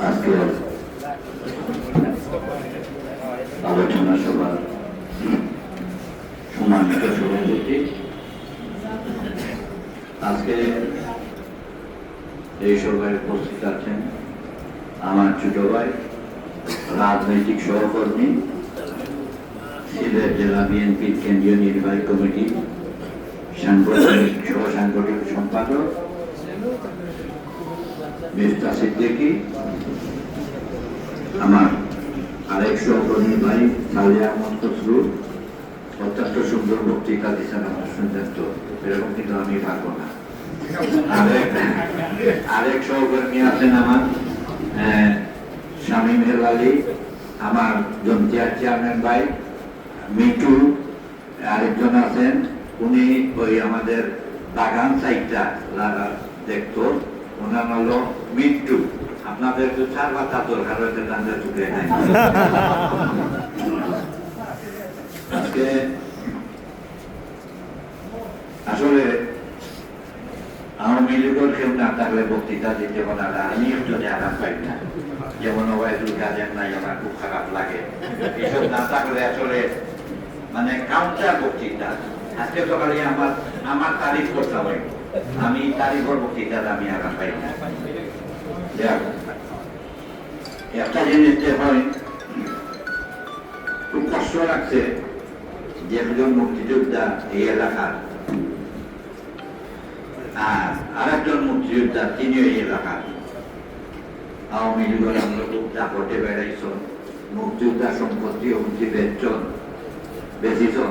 আজকের আলোচনা সভার সম্মানিত সভাপতি আজকে এই সভায় উপস্থিত আছেন আমার ছোট ভাই, রাজনৈতিক সহকর্মী, সিলেট জেলা বিএনপির কেন্দ্রীয় নির্বাহী কমিটি সাংগঠনিক সহ সাংগঠনিক সম্পাদক মিস্টার সিদ্দিকি আমার আরেক সহকর্মী ভাই সালিয়া আহমদ অত্যন্ত সুন্দর বক্তৃতা দিচ্ছেন আমার শুনতেন তো এরকম কিন্তু আমি পারব না। আরেক সহকর্মী আছেন আমার আহ, শামীম হেলালি আমার জমতিয়ার চেয়ারম্যান ভাই মিটু আরেকজন আছেন উনি ওই আমাদের বাগান সাইডটা দেখতো। ওনার হলো মিট্টু আপনাদের একটু চার বাতা দরকার হয়েছে তাদের চুকে নাই। আজকে আসলে আওয়ামী লীগের কেউ না থাকলে বক্তৃতা দিতে পারে আমি যদি আরাম পাই না। যেমন ওয়াইদুল কাজের নাই, আমার খুব খারাপ লাগে। এসব না থাকলে আসলে মানে কাউন্টার বক্তৃতা। আজকে সকালে আমার আমার তারিখ করতে হবে। আমি তারিখের বক্তৃতা আমি আরাম পাই না। একটা জিনিস যে হয়, খুব কষ্ট লাগছে যে একজন মুক্তিযোদ্ধা এই এলাকার। আর আরেকজন মুক্তিযোদ্ধা তিনিও এই এলাকার। আওয়ামী লীগের আমরা খুব দাপটে বেড়াইছ মুক্তিযোদ্ধা সম্পত্তি অবধি বেচন বেশিছন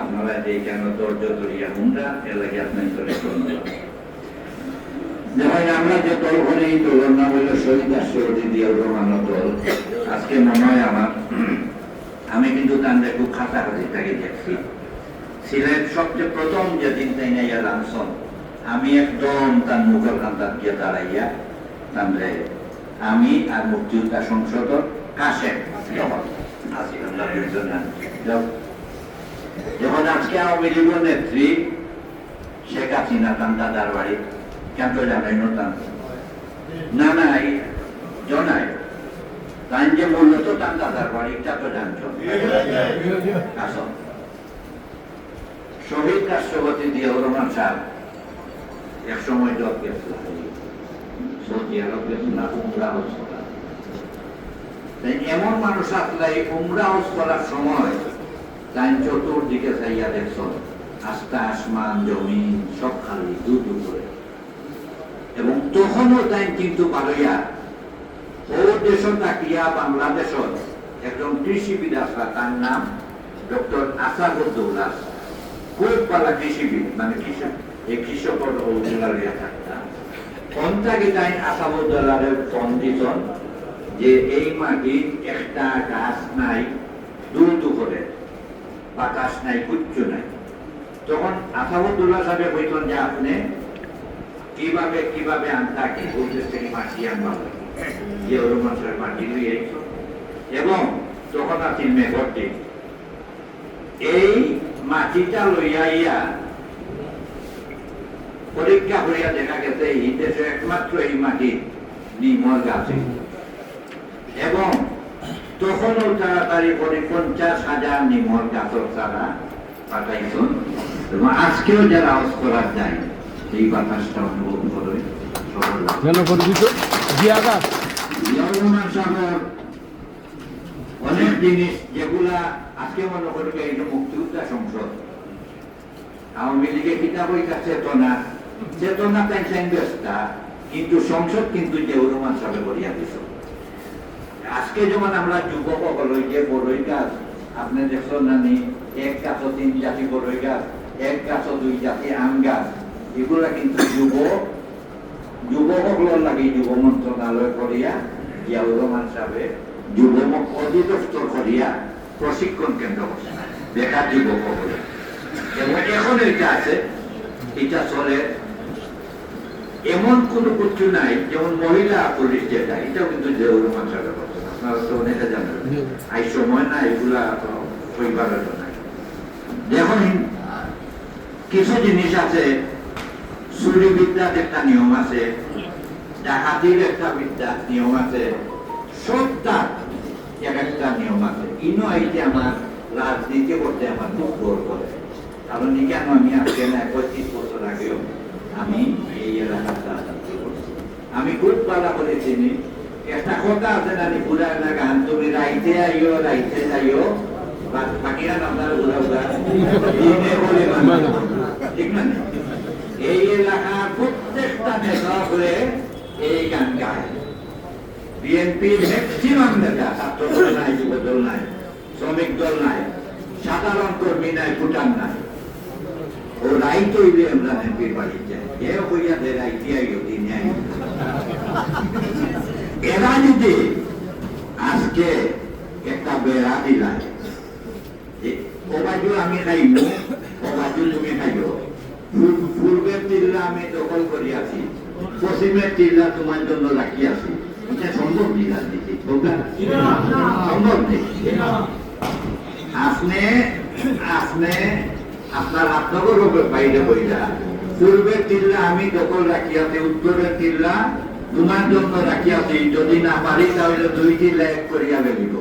আপনারা যে কেন ধৈর্য ধরিয়া হুমরা এর লাগে আপনার যেমন আমরা যে দল এই দলের নাম হইল শহীদ রহমান দল। আজকে মনে হয় আমার আমি কিন্তু খুব খাতাখাতি থেকে দেখছি। সিলেট সবচেয়ে প্রথম যেদিন তাই না ইয়া রামসন। আমি একদম তার মুখের কান্তার গিয়ে দাঁড়াইয়া তাহলে আমি আর মুক্তিযোদ্ধা সংসদ কাশেম যখন আসিলাম তাদের জন্য যখন- আজকে আওয়ামী লীগের নেত্রী শেখ হাসিনা তার দাদার বাড়ি, কেন তো জানাই নতাম না না, এই জনাই তাই যে বলল তো তার দাদার বাড়ি তা তো জানছো? আসো। শহীদ রাষ্ট্রপতি জিয়াউর রহমান সাহেব এক সময় জব গেছিল। সৌদি আরব গেছিল উমরা করা এমন মানুষ আসলে উমরা করার সময় তাই চতুর্দিকে চাইয়া দেখছ, আস্তা আসমান, জমিন, সব খালি দু দু করে। এবং তখনও তাই কিন্তু বারইয়া ও দেশ তাকিয়া বাংলাদেশত একজন কৃষিবিদ আসলা তার নাম ডক্টর আসাদুদ্দৌলা খুব পালা কৃষিবিদ? মানে কৃষক, এই ওগুলারিয়া থাকতাম তাই আসাদুদ্দৌলারের ফোন যে এই মাটি একটা গাছ নাই দূর দূর করে বাতাস নাই কুচ্ছ নাই। তখন আসাদুদ্দৌলা সাহেব হইতেন যে আপনি কীভাবে কীভাবে আনতাকে থেকে মাটি আনবা যে মাটি লইয়ে এবং তখন এই মাটিটা লইয়া ইয়া পরীক্ষা করিয়া দেখা গেছে, এই দেশে একমাত্র এই মাটি নিমর গাছে এবং তখনও তাড়াতাড়ি করে পঞ্চাশ হাজার নিমর গাছর চারা পাঠাইছেন এবং আজকেও যারা করার যায় এই বাতাসটা অনুভব করে অনেক জিনিস যেগুলা আজকে মনে করি যে মুক্তিযোদ্ধা সংসদ। আওয়ামী লীগের কিতাব চেতনা চেতনা ব্যবস্থা কিন্তু সংসদ কিন্তু জিয়াউর রহমান সাহেব করিয়া দিছ। আজকে যেমন আমরা যুবক সকল যে বড়ই গাছ আপনি দেখছেন নানি এক গাছ তিন জাতি বড়ই গাছ এক গাছ দুই জাতি আম গাছ। এগুলা কিন্তু যুবক যুবকসকলৰ লাগি যুৱ মন্ত্ৰণালয় করিয়া জিয়াউর রহমান সাহেব যুবমুখ অধিদপ্তর করিয়া প্রশিক্ষণ কেন্দ্র করছে বেকার যুবক এবং এখন এটা আছে এটা চলে, এমন কোন কিছু নাই, যেমন মহিলা পুলিশ যেটা এটাও কিন্তু জিয়াউর রহমান সাহেবের অনেকে জানেন এই সময় না এগুলা পরিবারের দেখুন কিছু জিনিস আছে চুরি বিদ্যার একটা নিয়ম আছে ডাকাতির একটা বিদ্যা নিয়ম আছে এক একটা নিয়ম আছে। ইনো আইতে আমার রাজনীতি করতে আমার খুব ভোর করে কারণ কেন আমি আজকে না পঁচিশ বছর আগেও আমি এই করছি। আমি খুব পালা করে চিনি একটা কথা আছে না নি পুরা এলাকা তুমি রাইতে আইও রাইতে যাইও। বাকিরা আপনার ঘুরা ঘুরা দিনে বলে মানো। ঠিক না এই এলাকার প্রত্যেকটা নেতা করে এই গান গায়। বিএনপির ম্যাক্সিমাম নেতা ছাত্র দল নাই যুব দল নাই শ্রমিক দল নাই সাধারণ কর্মী নাই ভুটান নাই। ও রাই তৈরি আমরা এমপির বাড়ি যাই এ হইয়া দে রাইতে আইও দিনে আইও এরা যদি আজকে একটা বেড়া দিলায় যে আমি খাইব ও তুমি খাইব। পূর্ব- পূর্বের টিল্লা আমি দখল করি আছি, পশ্চিমের টিল্লা তোমার জন্য রাখি আছি। আপনার উপর বাইরে বইলা আমি দখল রাখিয়াছি উত্তরের টিল্লা তোমার জন্য রাখিয়াছি যদি না পারি তাহলে দুই টিল্লা এক করিয়া বেরিব